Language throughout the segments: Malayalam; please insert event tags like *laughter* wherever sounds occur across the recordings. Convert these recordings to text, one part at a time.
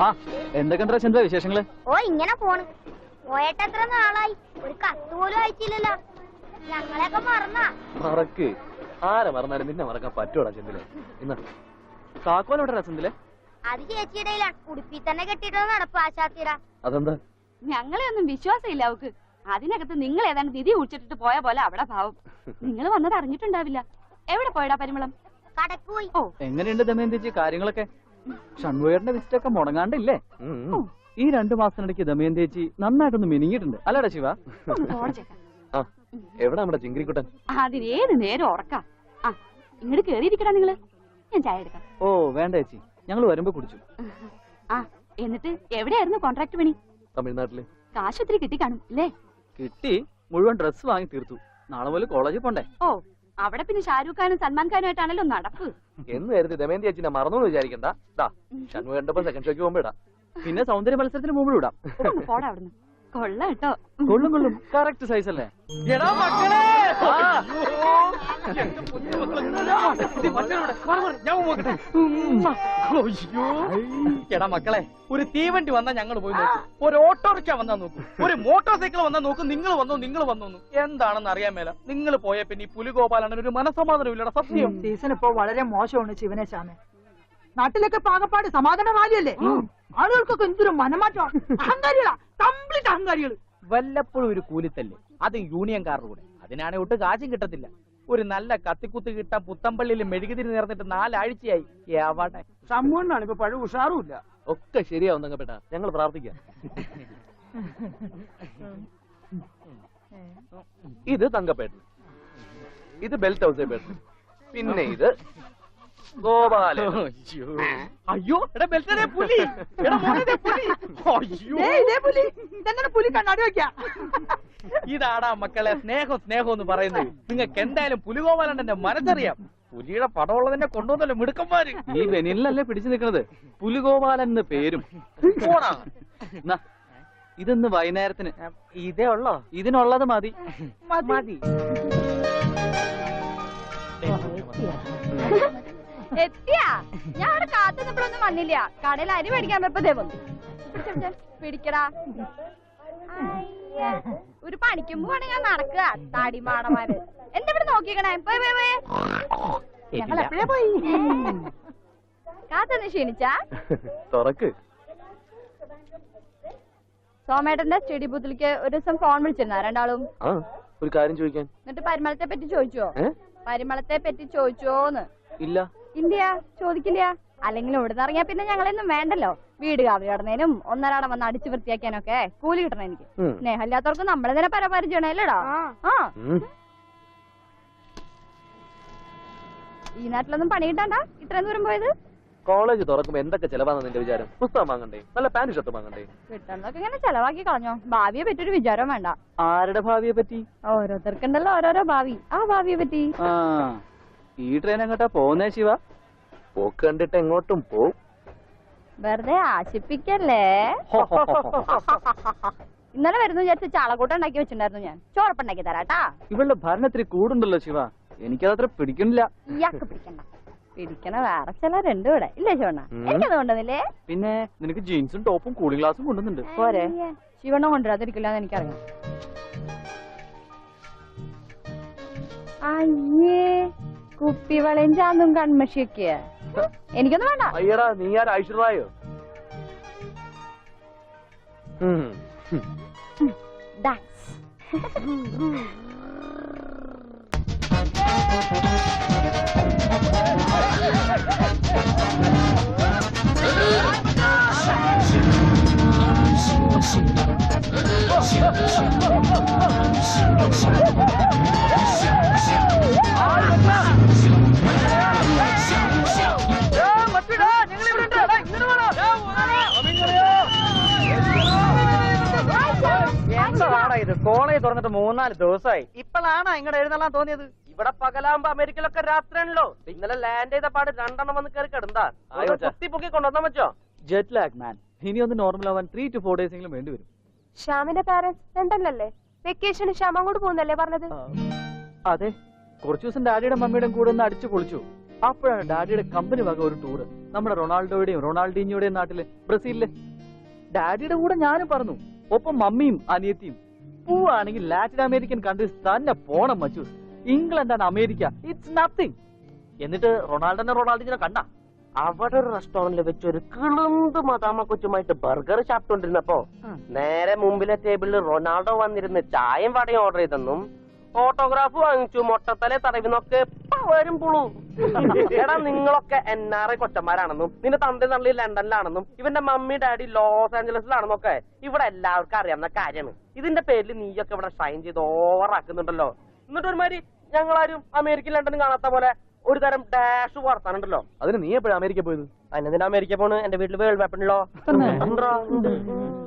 ആ എന്തൊക്കെ ചന്ദ്ര വിശേഷങ്ങൾ? ഓ ഇങ്ങനെ പോണ്. പോയിട്ട് എത്ര നാളായി? ഒരു കത്ത് പോലും അയച്ചില്ലല്ലോ. ഞങ്ങളെയൊക്കെ മറന്നാ. മറക്ക്. ആരെ മറന്നാലും നിന്നെ മറക്കാൻ പറ്റൂടാ ചെന്തിലെ ഇന്ന്. താക്കോലോടെ രസത്തിൽ അത് ചേച്ചിയുടെ ഉടുപ്പി തന്നെ കെട്ടിട്ടോ നടപ്പ് ആശാത്തിര. അതെന്താ? ഞങ്ങളെ ഒന്നും വിശ്വാസമില്ല അവക്ക്. അതിനകത്ത് നിങ്ങൾ ഏതാണ്ട് നിധി കുടിച്ചിട്ടിട്ട് പോയ പോലെ അവിടെ ഭാവം. നിങ്ങൾ വന്നത് അറിഞ്ഞിട്ടുണ്ടാവില്ല. എവിടെ പോയടാ പരിമളം? കടക്ക് പോയി. ഓ. എങ്ങനെയുണ്ട് ദമയന്തിച്ച്? കാര്യങ്ങളൊക്കെ? ഷൺവേറിന്റെ വിസിറ്റ് ഒക്കെ മുടങ്ങാണ്ടില്ലേ. ഈ രണ്ടു മാസത്തിനിടയ്ക്ക് ദമയന്തേച്ചി നന്നായിട്ടൊന്ന് മിനിങ്ങിയിട്ടുണ്ട്. അല്ലടാ ശിവ? എവിടെ നമ്മുടെ ചിങ്കിരിക്കുട്ടൻ? അതിനേത് നേരം ഉറക്കാം. ഇങ്ങോട്ട് കേറിയിരിക്കടാ നിങ്ങൾ. ഞാൻ ചായ എടുക്കാം. ഓ വേണ്ട ചേച്ചി. ഞങ്ങൾ വരുമ്പോ കുടിച്ചു. ആ എന്നിട്ട് എവിടെയായിരുന്നു കോൺട്രാക്ട് പണി? തമിഴ്നാട്ടിൽ. കാശൊത്തിരി കിട്ടി കാണും അല്ലേ? കിട്ടി. മുഴുവൻ ഡ്രസ് വാങ്ങി തീർത്തു. നാളെ പോലെ കോളേജിൽ പോണ്ടേ? ഓ അവിടെ പിന്നെ ഷാരൂഖ് ഖാനും സൽമാൻ ഖാനും ആയിട്ടാണല്ലോ നടപ്പ്. *laughs* എന്ന് കരുതി ദമയന്തി അച്ഛനെ മറന്നു വിചാരിക്കണ്ട. ദാ ഷൺമു കണ്ടപ്പോ സെക്കൻഡ് ഷോക്ക് പോകുമ്പോ ഇടാം. പിന്നെ സൗന്ദര്യ മത്സരത്തിന് മുമ്പ് ഇടാം. കൊള്ള കൊള്ളും കൊള്ളും. കറക്റ്റ് സൈസ് അല്ലേ? എടാ മക്കളെ! ഒരു തീവണ്ടി വന്നാ ഞങ്ങൾ പോയി നോക്കും. ഒരു ഓട്ടോറിക്ഷ വന്നാ നോക്കും. ഒരു മോട്ടോർ സൈക്കിൾ വന്നാ നോക്കും. നിങ്ങൾ വന്നോ നിങ്ങൾ വന്നു എന്താണെന്ന് അറിയാൻ മേല. നിങ്ങൾ പോയ പിന്നെ ഈ പുലിഗോപാലാണ് ഒരു മനസമാധാനം ഇല്ലടാ സത്യം. സീസൺ ഇപ്പോ വളരെ മോശമാണ് ശിവനെ ശ്യാമെ നാട്ടിലൊക്കെ പാകപ്പാട് സമാധാന വാലിയല്ലേ ആളുകൾക്കൊക്കെ എന്തൊരു മനമാറ്റം അഹങ്കാരികളാ. കംപ്ലീറ്റ് അഹങ്കാരികൾ വല്ലപ്പോഴും ഒരു കൂലിത്തല്ലേ. അത് യൂണിയൻകാരുടെ കൂടെ. അതിനാണെ ഒട്ട് കാശും കിട്ടത്തില്ല. ഒരു നല്ല കത്തിക്കുത്ത് കിട്ടാൻ പുത്തമ്പള്ളിയിൽ മെഴുകുതിരി നേർന്നിട്ട് നാലാഴ്ചയായി. എവിടെ? സമൂഹമാണ് ഇപ്പൊ പഴയ ഉഷാറുമില്ല ഒക്കെ ശരിയാവും തങ്കപ്പെട്ട. ഞങ്ങൾ പ്രാർത്ഥിക്കാം. ഇത് തങ്കപ്പേട്ട ഇത് ബെൽറ്റ് ഹൗസേ പേട്ട പിന്നെ ഇത് ഗോപാല അയ്യോ. എടാ ബെൽറ്റേ പുലി. എടാ മോനെ ദേ പുലി. അയ്യോ പുലി. പുലി കണ്ണാടി വെക്കാ? ഇതാടാ മക്കളെ സ്നേഹം സ്നേഹം എന്ന് പറയുന്നത്. നിങ്ങൾക്ക് എന്തായാലും പുലിഗോപാലന്റെ മനസ്സറിയാം. പുലിയുടെ പടമുള്ളതിനെ കൊണ്ടുവന്നല്ലോ മിടുക്കന്മാര്. ഈ വെനിലല്ലേ പിടിച്ചു നിൽക്കുന്നത് പുലിഗോപാലൻ എന്ന് പേരും. ഇതെന്ന് വൈകുന്നേരത്തിന്. ഇതേ ഉള്ളോ? ഇതിനുള്ളത് മതി. മതി. എത്തിയാ? ഞാൻ അവിടെ കാത്തു നിന്നപ്പോഴൊന്നും വന്നില്ല. കടയിൽ അരി മേടിക്കാൻ പോയപ്പോ ദേ വന്നു. പിടിക്കടാ. ഒരു പണിക്കും പോവാണ് ഞാൻ നടക്കുക താടിമാടന്മാര്. എന്താ ഇവിടെ നോക്കിക്കണേ? പോയി പോയി പോയി. ഞങ്ങൾ എപ്പോഴേ പോയി? കാത്തുനിന്ന് ക്ഷീണിച്ചാ? തുറക്ക്. സോമേട്ടന്റെ സ്റ്റഡി ബൂത്തിലേക്ക് ഒരു ദിവസം ഫോൺ വിളിച്ചിരുന്ന. രണ്ടാളും ഒരു കാര്യം ചോദിക്കാൻ. എന്നിട്ട് പരിമളത്തെ പറ്റി ചോദിച്ചോ? പരിമളത്തെ പറ്റി ചോദിച്ചോന്ന്. ഇല്ല. ഇല്ല. ചോദിക്കില്ല. അല്ലെങ്കിൽ ഇവിടുന്ന് ഇറങ്ങിയാ പിന്നെ ഞങ്ങളൊന്നും വേണ്ടല്ലോ. വീട് കാവി കടന്നതിനും ഒന്നരാടം വന്ന് അടിച്ചു വൃത്തിയാക്കാനൊക്കെ കൂലി കിട്ടണം എനിക്ക്. സ്നേഹമില്ലാത്തവർക്ക് നമ്മളെ തന്നെ പരപരിചയണല്ലോടാ ആ. ഈ നാട്ടിലൊന്നും പണി കിട്ടണ്ട? ഇത്രയും ദൂരം പോയത്? കോളേജ് തുറക്കുമ്പോ എന്തൊക്കെ ചെലവാണെന്ന് നിന്റെ വിചാരം? പുസ്തകം വാങ്ങണ്ടേ? നല്ല പാന്റ് ഷർട്ട് വാങ്ങണ്ടേ? കിട്ടണ്ടൊക്കെ ഇങ്ങനെ ചെലവാക്കി കളഞ്ഞോ. ഭാവിയെ പറ്റി ഒരു വിചാരം വേണ്ട. ആരുടെ ഭാവിയെ പറ്റി? ഓരോരുത്തർക്കുണ്ടല്ലോ ഓരോരോ ഭാവി. ആ ഭാവിയെ പറ്റി. ആ. ഈ ട്രെയിൻ എങ്ങോട്ടാ പോകുന്നേ ശിവ? പോക്ക് കണ്ടിട്ട് എങ്ങോട്ടും പോവും. വെറുതെ ആശിപ്പിക്കല്ലേ? ഇന്നലെ വരുന്നു വിചാരിച്ച് ചാളക്കൂട്ട ഉണ്ടാക്കി വെച്ചിട്ടുണ്ടായിരുന്നു ഞാൻ. ചോറപ്പുണ്ടാക്കി തരാട്ടാ ഇവളുടെ ഭരണത്തിരി കൂടുണ്ടല്ലോ ശിവ. എനിക്കതത്ര പിടിക്കണില്ല ഇയാൾക്ക് പിടിക്കണ്ട. പിടിക്കണ വേറെ ചിലരുണ്ട് ഇവിടെ. ഇല്ലേ ശിവണ്ണ? എനിക്കത് കൊണ്ടുവന്നില്ലേ? പിന്നെ നിനക്ക് ജീൻസും ടോപ്പും കൂളിംഗ് ഗ്ലാസും കൊണ്ടുവന്നുണ്ട് പോരെ. ശിവണ്ണ കൊണ്ടുവരാതിരിക്കില്ല എന്ന് എനിക്കറിയാം അയ്യേ. കുപ്പിവളയും ചാന്തും കൺമഷിയൊക്കെ. എനിക്കൊന്നും വേണ്ട. അയ്യടാ നീ ആരാ ഐശ്വറായോ Thanks. തുറന്നിട്ട് മൂന്നാൽ ദിവസമായി. ഇപ്പോഴാണ് ഇങ്ങടെ എഴുന്നള്ളാൻ തോന്നിയത്. ഇവിടെ പകലാകുമ്പോ അമേരിക്കയിലൊക്കെ രാത്രിയാണല്ലോ. ഇന്നലെ ലാൻഡ് ചെയ്ത പാട് രണ്ടെണ്ണം വന്ന് കയറി കിടന്താ കുത്തി പൊക്കി കൊണ്ടുവന്നാ വെച്ചോ ജെറ്റ് ലാഗ് മാൻ ഇനി ഒന്ന് നോർമൽ ആവാൻ ത്രീ ടു ഫോർ ഡേയ്സ് എങ്കിലും വേണ്ടി വരും. ശ്യാമിന്റെ പാരന്റ്സ് ലണ്ടനിലല്ലേ വെക്കേഷന് ശ്യാം അങ്ങോട്ട് പോകുന്നല്ലേ പറഞ്ഞത്? അതെ. കുറച്ചു ദിവസം ഡാഡിയുടെ മമ്മിയുടെ കൂടെ ഒന്ന് അടിച്ചു പൊളിച്ചു. അപ്പോഴാണ് ഡാഡിയുടെ കമ്പനി വക ഒരു ടൂറ് നമ്മുടെ റൊണാൾഡോയുടെയും റൊണാൾഡീനിയുടെയും നാട്ടിൽ ബ്രസീലിൽ. ഡാഡിയുടെ കൂടെ ഞാനും പറഞ്ഞു ഒപ്പം മമ്മിയും അനിയത്തിയും. പോവാണെങ്കിൽ ലാറ്റിൻ അമേരിക്കൻ കൺട്രീസ് തന്നെ പോണം മച്ചു. ഇംഗ്ലണ്ടാണ് അമേരിക്ക ഇറ്റ്സ് നത്തിങ് എന്നിട്ട് റൊണാൾഡോനെ റൊണാൾഡിനെ കണ്ട. അവിടെ ഒരു റെസ്റ്റോറന്റിൽ വെച്ച് ഒരു കിളുന്ത് മതാമ കൊച്ചുമായിട്ട് ബർഗർ ചാപ്പിട്ടോണ്ടിരുന്നപ്പോ നേരെ മുമ്പിലെ ടേബിളിൽ റൊണാൾഡോ വന്നിരുന്ന് ചായയും വടയും ഓർഡർ ചെയ്തെന്നും ഓട്ടോഗ്രാഫ് വാങ്ങിച്ചു മൊട്ടത്തലെ തടവിന്നൊക്കെ വരും പുളു. എടാ നിങ്ങളൊക്കെ എൻ ആർ ഐ കൊച്ചന്മാരാണെന്നും നിന്റെ തന്റെ തള്ളി ലണ്ടനിലാണെന്നും ഇവന്റെ മമ്മി ഡാഡി ലോസ് ആഞ്ചലസിലാണെന്നൊക്കെ ഇവിടെ എല്ലാവർക്കും അറിയാവുന്ന കാര്യമാണ്. ഇതിന്റെ പേരിൽ നീയൊക്കെ ഇവിടെ ഷൈൻ ചെയ്ത് ഓവറാക്കുന്നുണ്ടല്ലോ. എന്നിട്ട് ഒരുമാതിരി ഞങ്ങളാരും അമേരിക്കൻ ലണ്ടനും കാണാത്ത പോലെ ഒരു തരം ഡാഷ് വർത്താനുണ്ടല്ലോ. അതിന് നീ എപ്പോഴും അമേരിക്ക പോയത്? അതിനെന്തിനാ അമേരിക്ക പോണ്? എന്റെ വീട്ടിൽ വേൾഡ് വെപ്പണല്ലോ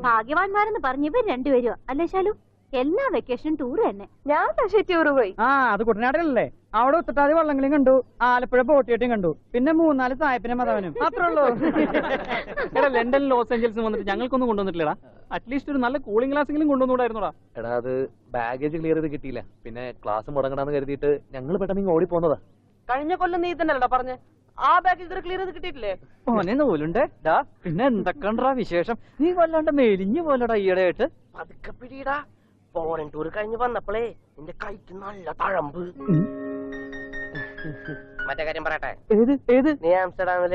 ഭാഗ്യവാന്മാരെന്ന് പറഞ്ഞു ഇവർ രണ്ടുപേരും. അല്ലേ ശാലു? എല്ലാ വെക്കേഷൻ ടൂർ തന്നെ. ഞാൻ പക്ഷേ ടൂർ പോയി. ആ അത് കുട്ടനാടല്ലേ അവിടെ ഒത്തിട്ടാതി വള്ളങ്ങളും കണ്ടു. ആലപ്പുഴ പോട്ടിയേട്ടും കണ്ടു. പിന്നെ മൂന്നാൽ സായപ്പിനെ മതവനും. അത്രേ ഉള്ളൂ. *laughs* എടാ ലണ്ടൻ ലോസ് ഏഞ്ചൽസ് വന്നിട്ട് ഞങ്ങൾക്കൊന്നും കൊണ്ടുവന്നിട്ടില്ലടാ. അറ്റ്ലീസ്റ്റ് ഒരു നല്ല കൂളിംഗ് ഗ്ലാസ് എങ്കിലും കൊണ്ടുവന്നൂടായിരുന്നോടാ എടാ അത് ബാഗേജ് ക്ലിയർ ചെയ്ത് കിട്ടിയില്ല. പിന്നെ ക്ലാസ് മുടങ്ങണമെന്ന് കരുതിയിട്ട് ഞങ്ങൾ പെട്ടെന്ന് ഇങ്ങ് ഓടി പോന്നതാ കഴിഞ്ഞ കൊല്ലം നീ തന്നെയല്ലടാ പറഞ്ഞേ. ആ ബാഗ് ഇതൊരു ക്ലിയർ ചെയ്ത് കിട്ടിയിട്ടില്ലേ? ഓനെ നൂലുണ്ടേ. ഡാ പിന്നെ എന്തൊക്കെണ്ടാ വിശേഷം? നീ വല്ലാണ്ട് മെലിഞ്ഞു പോലടാ ഈയിടെയായിട്ട്. പതുക്കെ പിടിയിടാ. ഫോറിൻ ടൂർ കഴിഞ്ഞ് വന്നപ്പോഴേ എന്റെ കൈക്ക് നല്ല തഴമ്പ്. മറ്റേ കാര്യം പറയട്ടെ? ഏത്? ഏത്? നീ ആംസ്റ്റർഡാമിൽ.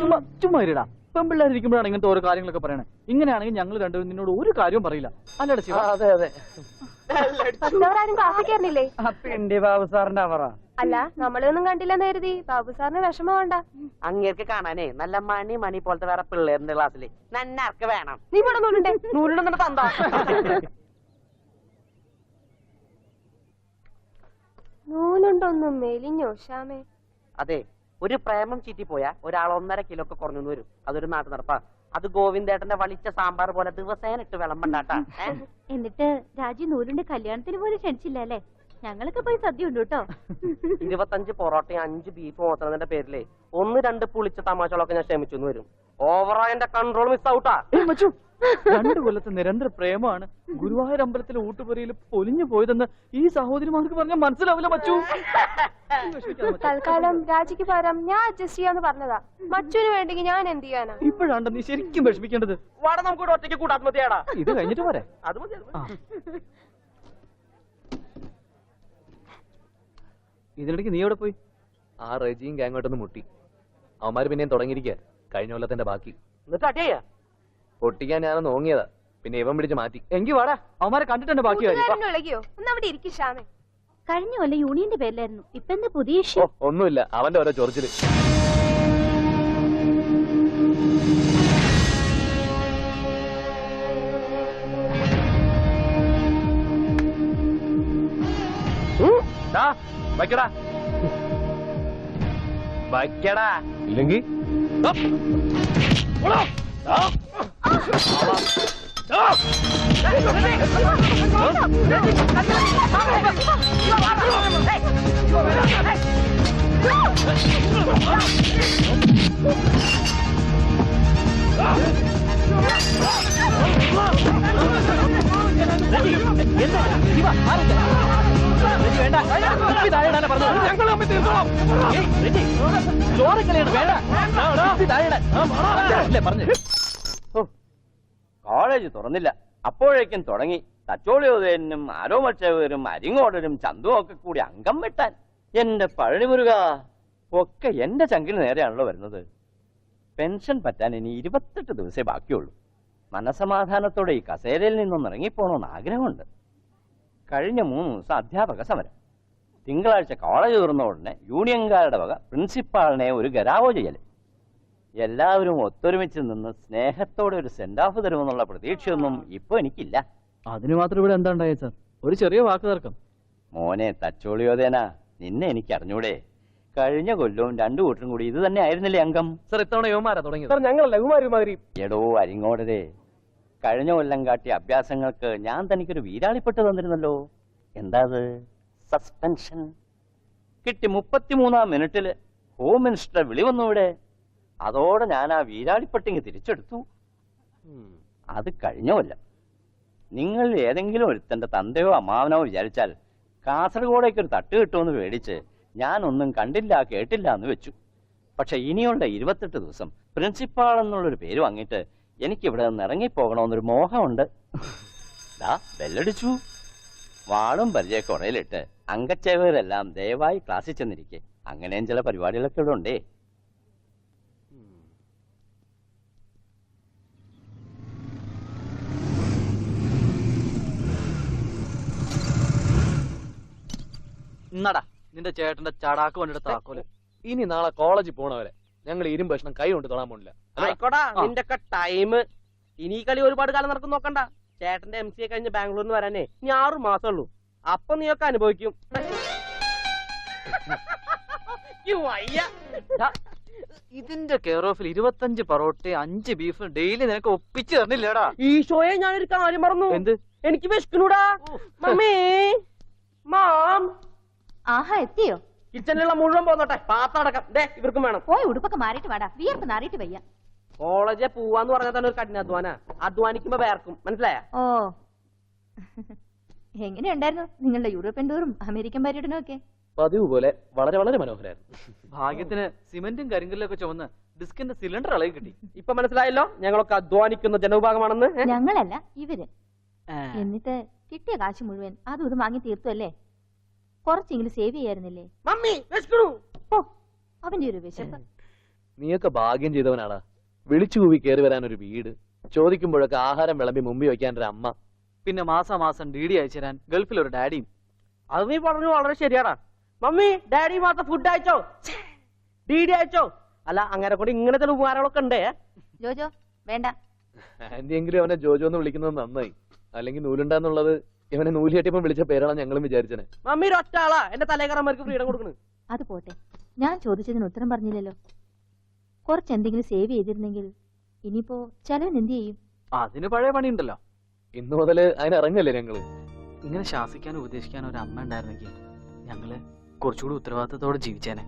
ചുമ്മാ ചുമ്മാ ഇരിടാ. പെമ്പിള്ളേരിക്കുമ്പോഴാണ് ഇങ്ങനത്തെ ഓരോ കാര്യങ്ങളൊക്കെ പറയണേ. ഇങ്ങനെയാണെങ്കിൽ ഞങ്ങൾ രണ്ടുപേരും നിന്നോട് ഒരു കാര്യവും പറയില്ല. അല്ലടാ ശിവ. അതെ അതെ. ബാബു സാറിന്റെ അവറ. അല്ല നമ്മളൊന്നും കണ്ടില്ലെന്ന് കരുതി. ബാബു സാറിന് വിഷമം വേണ്ട അങ്ങേർക്ക് കാണാനേ നല്ല മണി മണി പോലത്തെ വേറെ പിള്ളേരുടെ ക്ലാസ്സിൽ നന്നാർക്ക് വേണം? നീ ഇവിടെ നൂലുണ്ടേ നൂലിടുന്ന തന്താ നൂലുണ്ടൊന്നും മെലിഞ്ഞോ ശ്യാമേ? അതെ ഒരു പ്രേമം ചീറ്റി പോയാ ഒരാൾ ഒന്നര കിലോ ഒക്കെ കുറഞ്ഞു വരും. അതൊരു നാട്ടു നടപ്പാ. അത് ഗോവിന്ദേട്ടന്റെ വളിച്ച സാമ്പാർ പോലെ ദിവസേന ഇട്ട് വിളമ്പണ്ടാട്ടാ. *laughs* എന്നിട്ട് രാജി നൂലിന്റെ കല്യാണത്തിന് പോലും ക്ഷണിച്ചില്ല അല്ലേ? ഞങ്ങളൊക്കെ പോയി സദ്യ ഉണ്ട് കേട്ടോ. ഇരുപത്തഞ്ച് പൊറോട്ടയും അഞ്ച് ബീഫ് മാത്രത്തിന്റെ പേരിലേ. ഒന്ന് രണ്ട് പുളിച്ച തമാശകളൊക്കെ ഞാൻ ക്ഷമിച്ചു വരും. ഓവറായന്റെ കൺട്രോൾ മിസ് ഔട്ടാ രണ്ടു കൊല്ലത്തെ നിരന്തര പ്രേമമാണ്. ഗുരുവായൂർ അമ്പലത്തിലെ ഊട്ടുപുരയിൽ പൊലിഞ്ഞു പോയതെന്ന് ഈ സഹോദരിമാർക്ക് പറഞ്ഞാൽ മനസ്സിലാവില്ല മച്ചു. *laughs* തൽക്കാലം രാജിക്ക് പകരം ഞാൻ അഡ്ജസ്റ്റ് ചെയ്യാന്ന് പറഞ്ഞതാ. മച്ചുവിന് വേണ്ടി ഞാൻ എന്ത് ചെയ്യാനാ? ഇപ്പോഴാണ് നീ ശരിക്കും വിഷമിക്കേണ്ടത്. വാട നമുക്ക് ഒറ്റയ്ക്ക് കൂട്ടാത്മതിയാടാ ഇത് കഴിഞ്ഞിട്ട് പോരെ. അത് മതി അത് മതി. ആ. ഇതിനിടയ്ക്ക് നീ എവിടെ പോയി? ആ റെജിയും ഗാങ്ങോട്ടൊന്ന് മുട്ടി. അവന്മാര് പിന്നെയും തുടങ്ങിയിരിക്കുക കഴിഞ്ഞ കൊല്ലത്തിന്റെ ബാക്കി. എന്നിട്ട് അടിയാ പൊട്ടിക്കാൻ ഞാനൊന്ന് ഓങ്ങിയതാ. പിന്നെ ഇവൻ പിടിച്ച് മാറ്റി. എങ്കി വാടാ. അവന്മാരെ കണ്ടിട്ടുണ്ട് ബാക്കി കഴിഞ്ഞ കൊല്ലം യൂണിയന്റെ പേരിലായിരുന്നു. ഇപ്പൊ എന്താ പുതിയ ഒന്നുമില്ല. അവന്റെ ഓരോ ചൊറിച്ചിൽ. ഡാ, വയ്ക്കടാ വയ്ക്കടാ ഇല്ലെങ്കിൽ കോളേജ് തുറന്നില്ല. അപ്പോഴേക്കും തുടങ്ങി. തച്ചോളിയോദയനും ആരോമക്ഷകരും അരിങ്ങോടനും ചന്തുവും ഒക്കെ കൂടി അംഗം വെട്ടാൻ. എന്റെ പഴനിമുരുക ഒക്കെ എന്റെ ചങ്കിന് നേരെയാണല്ലോ വരുന്നത്. പെൻഷൻ പറ്റാൻ ഇനി ഇരുപത്തെട്ട് ദിവസേ ബാക്കിയുള്ളൂ. മനസമാധാനത്തോടെ ഈ കസേരയിൽ നിന്നൊന്നിറങ്ങിപ്പോണോന്ന് ആഗ്രഹമുണ്ട്. കഴിഞ്ഞ മൂന്ന് ദിവസം അധ്യാപക സമരം. തിങ്കളാഴ്ച കോളേജ് തുറന്ന ഉടനെ യൂണിയൻകാരുടെ വക പ്രിൻസിപ്പാളിനെ ഒരു ഗരാവോ ചെയ്യൽ എല്ലാവരും ഒത്തൊരുമിച്ച് നിന്ന് സ്നേഹത്തോടെ ഒരു സെൻഡ് ഓഫ് തരുമെന്നുള്ള പ്രതീക്ഷയൊന്നും ഇപ്പൊ എനിക്കില്ല. അതിന് മാത്രം ഇവിടെ എന്താ ഉണ്ടായത് സാർ ഒരു ചെറിയ വാക്ക് തർക്കം. മോനെ തച്ചോളിയോദേന നിന്നെ എനിക്ക് അറിഞ്ഞൂടെ. കഴിഞ്ഞ കൊല്ലവും രണ്ടു കൂട്ടരും കൂടി ഇത് തന്നെ ആയിരുന്നില്ലേ അംഗം? സാർ ഇത്തവണ യുവമാരാ തുടങ്ങി സാർ ഞങ്ങളല്ല കുമാരിമാരി എടോ അരിങ്ങോടരെ. കഴിഞ്ഞ കൊല്ലം കാട്ടിയ അഭ്യാസങ്ങൾക്ക് ഞാൻ തനിക്കൊരു വീരാളിപ്പെട്ട് തന്നിരുന്നല്ലോ. എന്താ അത് സസ്പെൻഷൻ കിട്ടി മുപ്പത്തിമൂന്നാം മിനിറ്റിൽ ഹോം മിനിസ്റ്റർ വിളി വന്നു ഇവിടെ അതോടെ ഞാൻ ആ വീരാളിപ്പെട്ടിങ് തിരിച്ചെടുത്തു. അത് കഴിഞ്ഞ കൊല്ലം. നിങ്ങൾ ഏതെങ്കിലും ഒരുത്തന്റെ തന്തയോ അമ്മാവനോ വിചാരിച്ചാൽ കാസർഗോഡേക്ക് ഒരു തട്ട് കിട്ടുമെന്ന് പേടിച്ച് ഞാനൊന്നും കണ്ടില്ല കേട്ടില്ല എന്ന് വെച്ചു. പക്ഷെ ഇനിയുള്ള ഇരുപത്തെട്ട് ദിവസം പ്രിൻസിപ്പാൾ എന്നുള്ളൊരു പേര് വാങ്ങിയിട്ട് എനിക്ക് ഇവിടെ നിന്ന് ഇറങ്ങിപ്പോകണമെന്നൊരു മോഹമുണ്ട്. ദാ ബെല്ലടിച്ചു. വാളും പരിചയ കുറയിലിട്ട് അംഗച്ചേവരെല്ലാം ദയവായി ക്ലാസ്സിൽ ചെന്നിരിക്കെ. അങ്ങനെയും ചില പരിപാടികളൊക്കെ ഇവിടെ ഉണ്ടേ. നിന്റെ ചേട്ടന്റെ ചടാക്ക് കൊണ്ടിട്ട് താക്കോൽ. ഇനി നാളെ കോളേജിൽ പോണവരെ. ഞങ്ങൾ ഇരുമ്പ് ഭക്ഷണം കൈ കൊണ്ട് തൊടാൻ പോണില്ല. ആയിക്കോടാ നിന്റെ ഒക്കെ ടൈം ഇനി കളി ഒരുപാട് കാലം നടക്കും നോക്കണ്ട. ചേട്ടന്റെ എം സി എ കഴിഞ്ഞ് ബാംഗ്ലൂരിൽ നിന്ന് വരാനേ ഇനി ആറു മാസേ ഉള്ളൂ. അപ്പൊ നീയൊക്കെ അനുഭവിക്കും. *laughs* ഇതിന്റെ കെയർ ഓഫിൽ ഇരുപത്തഞ്ച് പൊറോട്ട അഞ്ച് ബീഫ് ഡെയിലി നിനക്ക് ഒപ്പിച്ച് തരണില്ലേടാ ഈശോയെ ഞാനൊരു കാര്യം മറന്നു. എന്ത്? എനിക്ക് വിശക്കണൂടാ. മമ്മേ. മാം. ആഹാ എത്തിയോ? കിച്ചണിലുള്ള മുഴുവൻ പോന്നോട്ടെ പാത്രം അടക്കം. ദേ ഇവർക്കും വേണം. പോയി ഉടുപ്പൊക്കെ മാറിയിട്ട് വേടാ. വിയർപ്പ് നാറിയിട്ട് വയ്യ. കോളേജിൽ പോവാന്ന് പറഞ്ഞാൽ തന്നെ ഒരു കഠിനാധ്വാന അധ്വാനിക്കുമ്പോ വേർക്കും. മനസ്സിലായ? ഓ. എങ്ങനെയുണ്ടായിരുന്നു നിങ്ങളുടെ യൂറോപ്യൻ ടൂറും അമേരിക്കൻ പര്യടനവും ഒക്കെ? പതിവ് പോലെ വളരെ വളരെ മനോഹരമായിരുന്നു ഭാഗ്യത്തിന് സിമന്റും കരിങ്കല്ലും ഒക്കെ ചുമന്ന് ഡിസ്കിന്റെ സിലിണ്ടർ അളവ് കിട്ടി. ഇപ്പൊ മനസ്സിലായല്ലോ? ഞങ്ങളൊക്കെ അധ്വാനിക്കുന്ന ജനവിഭാഗമാണെന്ന് ഞങ്ങളല്ല ഇവർ. എന്നിട്ട് കിട്ടിയ കാശ് മുഴുവൻ അതും ഇത് വാങ്ങി തീർത്തു അല്ലേ? കുറച്ചെങ്കിലും സേവ് ചെയ്യായിരുന്നില്ലേ? മമ്മി ഓ അവന്റെ ഒരു വിശപ്പ് നീയൊക്കെ ഭാഗ്യം ചെയ്തവനാടാ. വിളിച്ചു കൂവി കയറി വരാൻ ഒരു വീട്. ചോദിക്കുമ്പോഴൊക്കെ ആഹാരം വിളമ്പി മുമ്പിൽ വെക്കാൻ ഒരു അമ്മ. പിന്നെ മാസം മാസം ഡി ഡി അയച്ചു തരാൻ ഗൾഫിൽ ഒരു ഡാഡിയും. അത് നീ പറഞ്ഞു വളരെ ശരിയാടാ. മമ്മി ഡാഡി മാത്രം ഫുഡ് അയച്ചോ? ഡി ഡി അയച്ചോ? അല്ല അങ്ങനെ കൂടി ഇങ്ങനത്തെ ഉപകാരങ്ങളൊക്കെ ഉണ്ടേ. ജോജോ വേണ്ട. എന്തെങ്കിലും അവനെ ജോജോ എന്ന് വിളിക്കുന്നത് നന്നായി. അല്ലെങ്കിൽ നൂലുണ്ടാന്നുള്ളത് ഇവനെ നൂലിയട്ടിപ്പം വിളിച്ച പേരാണ് ഞങ്ങളും വിചാരിച്ചേ മമ്മി ഒറ്റാളാ എന്റെ തലേക്കറമാർക്ക് ഫ്രീഡം കൊടുക്കണ്. അത് പോട്ടെ. ഞാൻ ചോദിച്ചതിന് ഉത്തരം പറഞ്ഞില്ലല്ലോ. കുറച്ച് എന്തെങ്കിലും സേവ് ചെയ്തിരുന്നെങ്കിൽ ഇനിയിപ്പോ ചെലവിന് എന്ത് ചെയ്യും? അതിന് പഴയ പണിയുണ്ടല്ലോ. ഇന്നു മുതൽ അതിന് ഇറങ്ങല്ലേ ഞങ്ങൾ. ഇങ്ങനെ ശാസിക്കാനും ഉപദേശിക്കാനും ഒരു അമ്മ ഉണ്ടായിരുന്നെങ്കിൽ ഞങ്ങൾ കുറച്ചുകൂടി ഉത്തരവാദിത്തത്തോടെ ജീവിച്ചേനെ.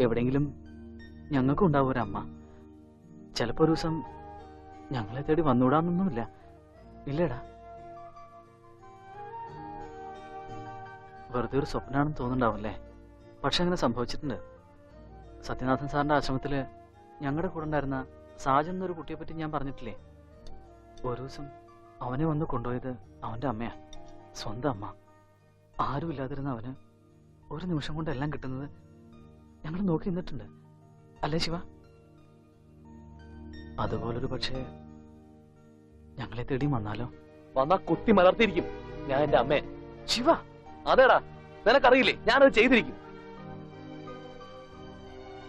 എവിടെങ്കിലും ഞങ്ങൾക്കും ഉണ്ടാവും ഒരു അമ്മ. ചിലപ്പോ ഒരു ദിവസം ഞങ്ങളെ തേടി വന്നുകൂടാന്നൊന്നുമില്ല. ഇല്ലേടാ? വെറുതെ ഒരു സ്വപ്നമാണെന്ന് തോന്നുന്നുണ്ടാവില്ലേ പക്ഷെ അങ്ങനെ സംഭവിച്ചിട്ടുണ്ട്. സത്യനാഥൻ സാറിന്റെ ആശ്രമത്തിൽ ഞങ്ങളുടെ കൂടെ ഉണ്ടായിരുന്ന സാജൻ എന്നൊരു കുട്ടിയെ പറ്റി ഞാൻ പറഞ്ഞിട്ടില്ലേ? ഒരു ദിവസം അവനെ വന്ന് കൊണ്ടുപോയത് അവന്റെ അമ്മയാ. സ്വന്തം അമ്മ. ആരും ഇല്ലാതിരുന്ന അവന് ഒരു നിമിഷം കൊണ്ട് എല്ലാം കിട്ടുന്നത് ഞങ്ങൾ നോക്കി നിന്നിട്ടുണ്ട്. അല്ലേ ശിവ? അതുപോലൊരു പക്ഷേ ഞങ്ങളെ തേടി വന്നാലോ? വന്നാ കുത്തി മലർത്തിയിരിക്കും. ഞാൻ എന്റെ അമ്മേ ശിവ! അതേടാ നിനക്കറിയില്ലേ ഞാനത് ചെയ്തിരിക്കും.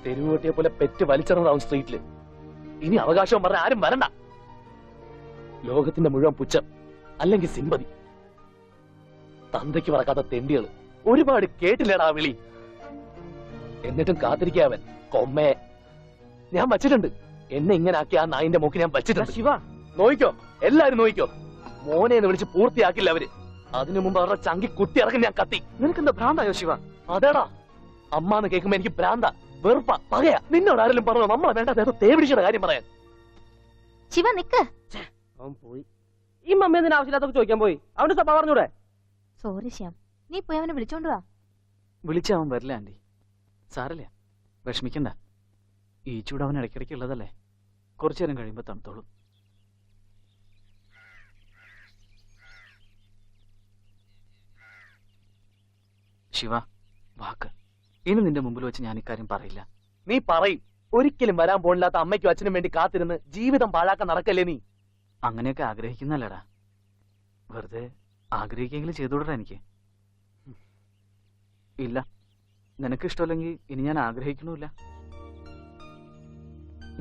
തെരുവുകൊട്ടിയെ പോലെ പെറ്റ് വലിച്ചെറിഞ്ഞതാവും സ്ട്രീറ്റിൽ. ഇനി അവകാശം പറഞ്ഞ ആരും വരണ്ട. ലോകത്തിന്റെ മുഴുവൻ പുച്ഛം അല്ലെങ്കിൽ സിമ്പതി. തന്തയ്ക്ക് പറക്കാത്ത തെണ്ടികൾ. ഒരുപാട് കേട്ടില്ലേടാ വിളി. എന്നിട്ടും കാത്തിരിക്കാവൻ കൊമ്മേ. ഞാൻ വച്ചിട്ടുണ്ട്. എന്നെ ഇങ്ങനെ ആക്കി ആ നായിന്റെ മൂക്ക് ഞാൻ വച്ചിട്ടുണ്ട്. ശിവ. നോയിക്കോ. എല്ലാരും നോയിക്കോ. മോനെ എന്ന് വിളിച്ച് പൂർത്തിയാക്കില്ല അവർ. അതിനു മുമ്പ് അവരുടെ ചങ്കി കുത്തി ഇറങ്ങി ഞാൻ കത്തി. നിനക്ക് നിനക്കെന്താ ഭ്രാന്തായോ ശിവ? അതേടാ. അമ്മ എന്ന് കേൾക്കുമ്പോ എനിക്ക് ഭ്രാന്ത. വെറുപ്പ. പകയാ. നിന്നോട് ആരെങ്കിലും പറഞ്ഞു? നമ്മളെ വേണ്ട അദ്ദേഹം തേപിടിച്ചയുടെ കാര്യം പറയാൻ. ശിവ നിക്ക്. അവൻ പോയി. ഈ മമ്മി എന്തിനാ ആവശ്യമില്ലാത്തൊക്കെ ചോദിക്കാൻ പോയി? അവന്റെ സഭ പറഞ്ഞൂടെ സോറി ശ്യാം. നീ പോയി അവനെ വിളിച്ചോണ്ട് വാ. വിളിച്ച അവൻ വരില്ല ആന്റി. സാരല്ല. വിഷമിക്കണ്ട. ഈ ചൂട് അവൻ ഇടയ്ക്കിടയ്ക്ക് ഉള്ളതല്ലേ? കുറച്ചു നേരം കഴിയുമ്പോ തണുത്തോളും. ശിവ വാക്ക്. ഇനി നിന്റെ മുമ്പിൽ വെച്ച് ഞാൻ ഇക്കാര്യം പറയില്ല. നീ പറയും ഒരിക്കലും വരാൻ പോണില്ലാത്ത അമ്മയ്ക്കും അച്ഛനും വേണ്ടി കാത്തിരുന്ന് ജീവിതം പാഴാക്കാൻ നടക്കല്ലേ നീ? അങ്ങനെയൊക്കെ ആഗ്രഹിക്കുന്നല്ലടാ. വെറുതെ ആഗ്രഹിക്കെങ്കിലും ചെയ്തുവിടടാ എനിക്ക്. ഇല്ല നിനക്ക് ഇഷ്ടമല്ലെങ്കിൽ ഇനി ഞാൻ ആഗ്രഹിക്കണമില്ല.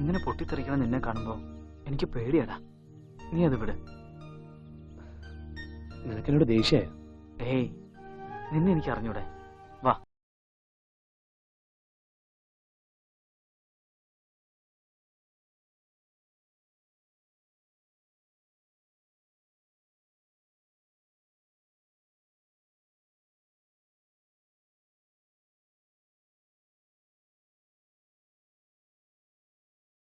ഇങ്ങനെ പൊട്ടിത്തെറിക്കണ നിന്നെ കാണുമ്പോ എനിക്ക് പേടിയാടാ. നീ അത് വിട്. നിനക്കെന്നോട് ദേഷ്യ ഏയ് നിന്നെ എനിക്ക് അറിഞ്ഞൂടെ